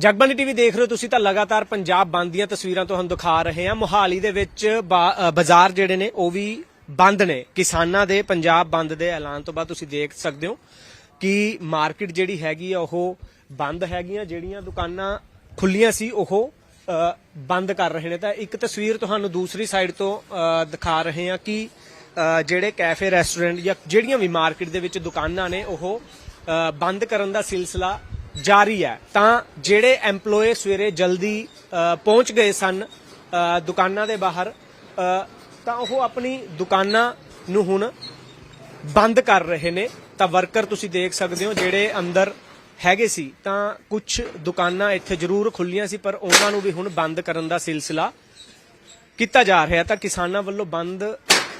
Jagbani TV ਦੇਖ ਰਹੇ ਹੋ ਤੁਸੀਂ ਤਾਂ ਲਗਾਤਾਰ ਪੰਜਾਬ ਬੰਦ ਦੀਆਂ ਤਸਵੀਰਾਂ ਤੁਹਾਨੂੰ ਦਿਖਾ ਰਹੇ ਹਾਂ। ਮੋਹਾਲੀ ਦੇ ਵਿੱਚ ਬਾਜ਼ਾਰ ਜਿਹੜੇ ਨੇ, ਉਹ ਵੀ ਬੰਦ ਨੇ। ਕਿਸਾਨਾਂ ਦੇ ਪੰਜਾਬ ਬੰਦ ਦੇ ਐਲਾਨ ਤੋਂ ਬਾਅਦ ਤੁਸੀਂ ਦੇਖ ਸਕਦੇ ਹੋ ਕਿ ਮਾਰਕੀਟ ਜਿਹੜੀ ਹੈਗੀ ਆ, ਉਹ ਬੰਦ ਹੈਗੀਆਂ। ਜਿਹੜੀਆਂ ਦੁਕਾਨਾਂ ਖੁੱਲੀਆਂ ਸੀ, ਉਹ ਬੰਦ ਕਰ ਰਹੇ ਨੇ। ਤਾਂ ਇੱਕ ਤਸਵੀਰ ਤੁਹਾਨੂੰ ਦੂਸਰੀ ਸਾਈਡ ਤੋਂ ਦਿਖਾ ਰਹੇ ਹਾਂ ਕਿ ਜਿਹੜੇ ਕੈਫੇ, ਰੈਸਟੋਰੈਂਟ ਜਾਂ ਜਿਹੜੀਆਂ ਵੀ ਮਾਰਕੀਟ ਦੇ ਵਿੱਚ ਦੁਕਾਨਾਂ ਨੇ, ਉਹ ਬੰਦ ਕਰਨ ਦਾ ਸਿਲਸਿਲਾ ਜਾਰੀ ਹੈ। ਤਾਂ ਜਿਹੜੇ EMPLOYE ਸਵੇਰੇ ਜਲਦੀ ਪਹੁੰਚ ਗਏ ਸਨ ਦੁਕਾਨਾਂ ਦੇ ਬਾਹਰ ਤਾਂ ਉਹ ਆਪਣੀ ਦੁਕਾਨਾਂ ਨੂੰ ਹੁਣ ਬੰਦ ਕਰ ਰਹੇ ਨੇ। ਤਾਂ ਵਰਕਰ ਤੁਸੀਂ ਦੇਖ ਸਕਦੇ ਹੋ ਜਿਹੜੇ ਅੰਦਰ ਹੈਗੇ ਸੀ। ਤਾਂ ਕੁਝ ਦੁਕਾਨਾਂ ਇੱਥੇ ਜ਼ਰੂਰ ਖੁੱਲੀਆਂ ਸੀ, ਪਰ ਉਹਨਾਂ ਨੂੰ ਵੀ ਹੁਣ ਬੰਦ ਕਰਨ ਦਾ ਸਿਲਸਿਲਾ ਕੀਤਾ ਜਾ ਰਿਹਾ ਤਾਂ ਕਿਸਾਨਾਂ ਵੱਲੋਂ ਬੰਦ,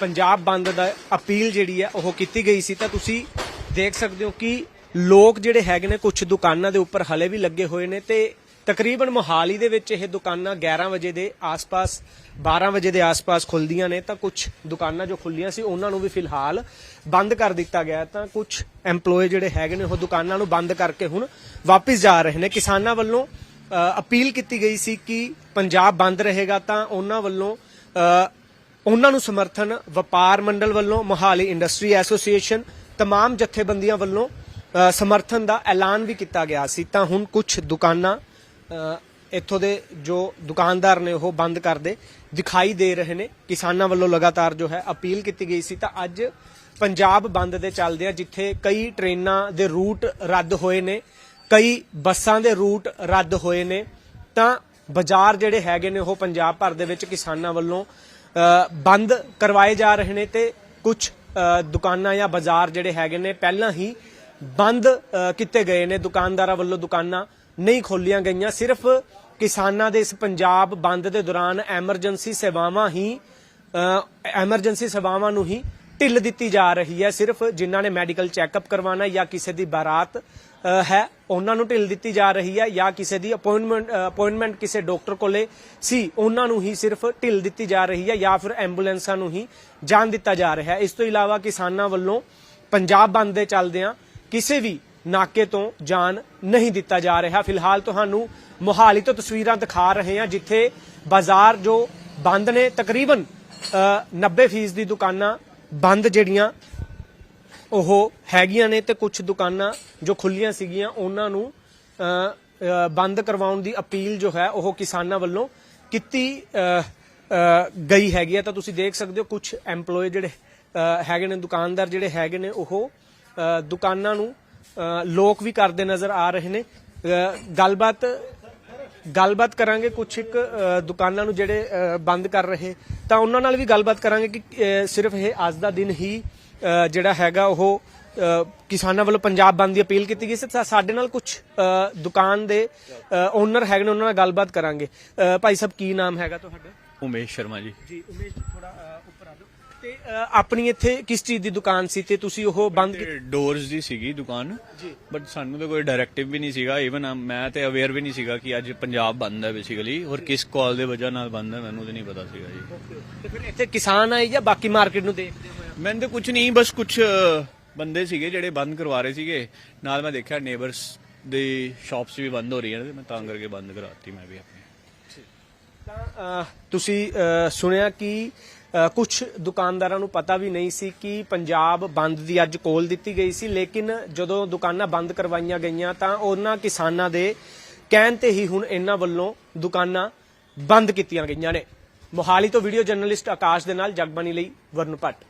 ਪੰਜਾਬ ਬੰਦ ਦਾ ਅਪੀਲ ਜਿਹੜੀ ਹੈ, ਉਹ ਕੀਤੀ ਗਈ ਸੀ। ਤਾਂ ਤੁਸੀਂ ਦੇਖ ਸਕਦੇ ਹੋ ਕਿ ਲੋਕ ਜਿਹੜੇ ਹੈਗੇ ਨੇ ਕੁਝ ਦੁਕਾਨਾਂ ਦੇ ਉੱਪਰ ਹਲੇ ਵੀ ਲੱਗੇ ਹੋਏ ਨੇ ਤੇ ਤਕਰੀਬਨ ਮੋਹਾਲੀ ਦੇ ਵਿੱਚ ਇਹ ਦੁਕਾਨਾਂ 11 ਵਜੇ ਦੇ ਆਸ-ਪਾਸ 12 ਵਜੇ ਦੇ ਆਸ-ਪਾਸ ਖੁੱਲਦੀਆਂ ਨੇ ਤਾਂ ਕੁਝ ਦੁਕਾਨਾਂ ਜੋ ਖੁੱਲੀਆਂ ਸੀ ਉਹਨਾਂ ਨੂੰ ਵੀ ਫਿਲਹਾਲ ਬੰਦ ਕਰ ਦਿੱਤਾ ਗਿਆ ਤਾਂ ਕੁਝ EMPLOYE ਜਿਹੜੇ ਹੈਗੇ ਨੇ ਉਹ ਦੁਕਾਨਾਂ ਨੂੰ ਬੰਦ ਕਰਕੇ ਹੁਣ ਵਾਪਸ ਜਾ ਰਹੇ ਨੇ ਕਿਸਾਨਾਂ ਵੱਲੋਂ ਅ, ਅਪੀਲ ਕੀਤੀ ਗਈ ਸੀ ਕਿ ਪੰਜਾਬ ਬੰਦ ਰਹੇਗਾ ਤਾਂ ਉਹਨਾਂ ਵੱਲੋਂ ਅ, ਉਹਨਾਂ ਨੂੰ ਸਮਰਥਨ ਵਪਾਰ ਮੰਡਲ ਵੱਲੋਂ ਮੋਹਾਲੀ ਇੰਡਸਟਰੀ ਐਸੋਸੀਏਸ਼ਨ तमाम ਜਥੇਬੰਦੀਆਂ ਵੱਲੋਂ ਅ, ਸਮਰਥਨ ਦਾ ਐਲਾਨ ਵੀ ਕੀਤਾ ਗਿਆ ਸੀ। ਤਾਂ ਹੁਣ ਕੁਝ ਦੁਕਾਨਾਂ ਇੱਥੋਂ ਦੇ ਜੋ ਦੁਕਾਨਦਾਰ ਨੇ ਉਹ ਬੰਦ ਕਰਦੇ ਦਿਖਾਈ ਦੇ ਰਹੇ ਨੇ। ਕਿਸਾਨਾਂ ਵੱਲੋਂ ਲਗਾਤਾਰ ਜੋ ਹੈ ਅਪੀਲ ਕੀਤੀ ਗਈ ਸੀ। ਤਾਂ ਅੱਜ ਪੰਜਾਬ ਬੰਦ ਦੇ ਚੱਲਦੇ ਆ, ਜਿੱਥੇ ਕਈ ਟ੍ਰੇਨਾਂ ਦੇ ਰੂਟ ਰੱਦ ਹੋਏ ਨੇ, ਕਈ ਬੱਸਾਂ ਦੇ ਰੂਟ ਰੱਦ ਹੋਏ ਨੇ। ਤਾਂ ਬਾਜ਼ਾਰ ਜਿਹੜੇ ਹੈਗੇ ਨੇ, ਉਹ ਪੰਜਾਬ ਭਰ ਦੇ ਵਿੱਚ ਕਿਸਾਨਾਂ ਵੱਲੋਂ ਬੰਦ ਕਰਵਾਏ ਜਾ ਰਹੇ ਨੇ ਤੇ ਕੁਝ ਦੁਕਾਨਾਂ ਜਾਂ ਬਾਜ਼ਾਰ ਜਿਹੜੇ ਹੈਗੇ ਨੇ, ਪਹਿਲਾਂ ਹੀ ਬੰਦ ਕੀਤੇ ਗਏ ਨੇ ਦੁਕਾਨਦਾਰਾਂ ਵੱਲੋਂ ਦੁਕਾਨਾਂ ਨਹੀਂ ਖੋਲੀਆਂ ਗਈਆਂ। ਸਿਰਫ ਕਿਸਾਨਾਂ ਦੇ ਇਸ ਪੰਜਾਬ ਬੰਦ ਦੇ ਦੌਰਾਨ ਐਮਰਜੈਂਸੀ ਸੇਵਾਵਾਂ ਹੀ ਐਮਰਜੈਂਸੀ ਸੇਵਾਵਾਂ ਨੂੰ ਹੀ ਢਿੱਲ ਦਿੱਤੀ ਜਾ ਰਹੀ ਹੈ। ਸਿਰਫ ਜਿਨ੍ਹਾਂ ਨੇ ਮੈਡੀਕਲ ਚੈੱਕਅਪ ਕਰਵਾਉਣਾ ਜਾਂ ਕਿਸੇ ਦੀ ਬਾਰਾਤ ਹੈ, ਉਹਨਾਂ ਨੂੰ ਢਿੱਲ ਦਿੱਤੀ ਜਾ ਰਹੀ ਹੈ ਜਾਂ ਕਿਸੇ ਦੀ ਅਪਾਇੰਟਮੈਂਟ ਅਪਾਇੰਟਮੈਂਟ ਕਿਸੇ ਡਾਕਟਰ ਕੋਲੇ ਸੀ, ਉਹਨਾਂ ਨੂੰ ਹੀ ਸਿਰਫ ਢਿੱਲ ਦਿੱਤੀ ਜਾ ਰਹੀ ਹੈ ਜਾਂ ਫਿਰ ਐਂਬੂਲੈਂਸਾਂ ਨੂੰ ਹੀ ਜਾਣ ਦਿੱਤਾ ਜਾ ਰਿਹਾ ਹੈ। ਇਸ ਤੋਂ ਇਲਾਵਾ ਕਿਸਾਨਾਂ ਵੱਲੋਂ ਪੰਜਾਬ ਬੰਦ ਦੇ ਚੱਲਦਿਆਂ ਕਿਸੇ ਵੀ ਨਾਕੇ ਤੋਂ ਜਾਣ ਨਹੀਂ ਦਿੱਤਾ ਜਾ ਰਿਹਾ। ਫਿਲਹਾਲ ਤੁਹਾਨੂੰ ਮੋਹਾਲੀ ਤੋਂ ਤਸਵੀਰਾਂ ਦਿਖਾ ਰਹੇ ਹਾਂ ਜਿੱਥੇ ਬਾਜ਼ਾਰ ਜੋ ਬੰਦ ਨੇ ਤਕਰੀਬਨ ਅ, 90% ਦੀ ਦੁਕਾਨਾਂ ਬੰਦ ਜਿਹੜੀਆਂ ਉਹ ਹੈਗੀਆਂ ਨੇ ਤੇ ਕੁਝ ਦੁਕਾਨਾਂ ਜੋ ਖੁੱਲੀਆਂ ਸੀਗੀਆਂ ਉਹਨਾਂ ਨੂੰ ਅ, ਬੰਦ ਕਰਵਾਉਣ ਦੀ ਅਪੀਲ ਜੋ ਹੈ ਉਹ ਕਿਸਾਨਾਂ ਵੱਲੋਂ ਕੀਤੀ ਗਈ ਹੈਗੀ ਹੈ। ਤਾਂ ਤੁਸੀਂ ਦੇਖ ਸਕਦੇ ਹੋ ਕੁਝ EMPLOYE ਜਿਹੜੇ ਹੈਗੇ ਨੇ ਦੁਕਾਨਦਾਰ ਜਿਹੜੇ ਹੈਗੇ ਨੇ ਉਹ ਦੁਕਾਨਾਂ ਨੂੰ ਲੋਕ ਵੀ ਕਰਦੇ ਨਜ਼ਰ ਆ ਰਹੇ ਨੇ। ਗੱਲਬਾਤ ਗੱਲਬਾਤ ਕਰਾਂਗੇ ਕੁਝ ਇੱਕ ਦੁਕਾਨਾਂ ਨੂੰ ਜਿਹੜੇ ਬੰਦ ਕਰ ਰਹੇ। ਤਾਂ ਉਹਨਾਂ ਨਾਲ ਵੀ ਗੱਲਬਾਤ ਕਰਾਂਗੇ ਕਿ ਸਿਰਫ ਇਹ ਅੱਜ ਦਾ ਦਿਨ ਹੀ ਜਿਹੜਾ ਹੈਗਾ ਉਹ ਕਿਸਾਨਾਂ ਵੱਲੋਂ ਪੰਜਾਬ ਬੰਦ ਦੀ ਅਪੀਲ ਕੀਤੀ ਗਈ ਸੀ। ਸਾਡੇ ਨਾਲ ਕੁਝ ਦੁਕਾਨ ਦੇ ਓਨਰ ਹੈਗੇ ਨੇ, ਉਹਨਾਂ ਨਾਲ ਗੱਲਬਾਤ ਕਰਾਂਗੇ। ਭਾਈ ਸਾਹਿਬ, ਕੀ ਨਾਮ ਹੈਗਾ ਤੁਹਾਡਾ? ਉਮੇਸ਼ ਸ਼ਰਮਾ ਜੀ। ਜੀ ਉਮੇਸ਼ ਥੋੜਾ ਉੱਪਰ ਆ ਜਾਓ। ਤੇ ਅ, ਆਪਣੀ ਇੱਥੇ ਕਿਸ ਚੀਜ਼ ਦੀ ਦੁਕਾਨ ਸੀ ਤੇ ਤੁਸੀਂ ਉਹ ਬੰਦ ਕੀਤੀ ਡੋਰਸ ਦੀ ਸੀਗੀ ਦੁਕਾਨ। ਜੀ। ਬਟ ਸਾਨੂੰ ਤਾਂ ਕੋਈ ਡਾਇਰੈਕਟਿਵ ਵੀ ਨਹੀਂ ਸੀਗਾ। ਇਵਨ ਮੈਂ ਤੇ ਅਵੇਅਰ ਵੀ ਨਹੀਂ ਸੀਗਾ ਕਿ ਅੱਜ ਪੰਜਾਬ ਬੰਦ ਹੈ ਬੇਸਿਕਲੀ ਔਰ ਕਿਸ ਕਾਲ ਦੇ ਵਜ੍ਹਾ ਨਾਲ ਬੰਦ ਹੈ ਮੈਨੂੰ ਤਾਂ ਨਹੀਂ ਪਤਾ ਸੀਗਾ ਜੀ। ਤੇ ਫਿਰ ਇੱਥੇ ਕਿਸਾਨ ਆਏ ਜਾਂ ਬਾਕੀ ਮਾਰਕੀਟ ਨੂੰ ਦੇਖਦੇ ਹੋਏ ਮੈਨੂੰ ਤਾਂ ਕੁਝ ਨਹੀਂ ਬਸ ਕੁਝ ਬੰਦੇ ਸੀਗੇ ਜਿਹੜੇ ਬੰਦ ਕਰਵਾ ਰਹੇ ਸੀਗੇ। ਨਾਲ ਮੈਂ ਦੇਖਿਆ ਨੇਬਰਸ ਦੇ ਸ਼ਾਪਸ ਵੀ ਬੰਦ ਹੋ ਰਹੀਆਂ ਨੇ ਤੇ ਮੈਂ ਤਾਂ ਕਰਕੇ ਬੰਦ ਕਰਾਤੀ ਮੈਂ ਵੀ ਆਪਣੀ। ਤੁਸੀਂ ਸੁਣਿਆ ਕਿ ਕੁਝ ਦੁਕਾਨਦਾਰਾਂ ਨੂੰ ਪਤਾ ਵੀ ਨਹੀਂ ਸੀ ਕਿ ਪੰਜਾਬ ਬੰਦ ਦੀ ਅੱਜ ਕੋਲ ਦਿੱਤੀ ਗਈ ਸੀ, ਲੇਕਿਨ ਜਦੋਂ ਦੁਕਾਨਾਂ ਬੰਦ ਕਰਵਾਈਆਂ ਗਈਆਂ ਤਾਂ ਉਹਨਾਂ ਕਿਸਾਨਾਂ ਦੇ ਕਹਿਣ ਤੇ ਹੀ ਹੁਣ ਇਹਨਾਂ ਵੱਲੋਂ ਦੁਕਾਨਾਂ ਬੰਦ ਕੀਤੀਆਂ ਗਈਆਂ ਨੇ। ਮੋਹਾਲੀ ਤੋਂ ਵੀਡੀਓ ਜਰਨਲਿਸਟ ਆਕਾਸ਼ ਦੇ ਨਾਲ ਜਗਬਾਣੀ ਲਈ ਵਰਨ ਭੱਟ।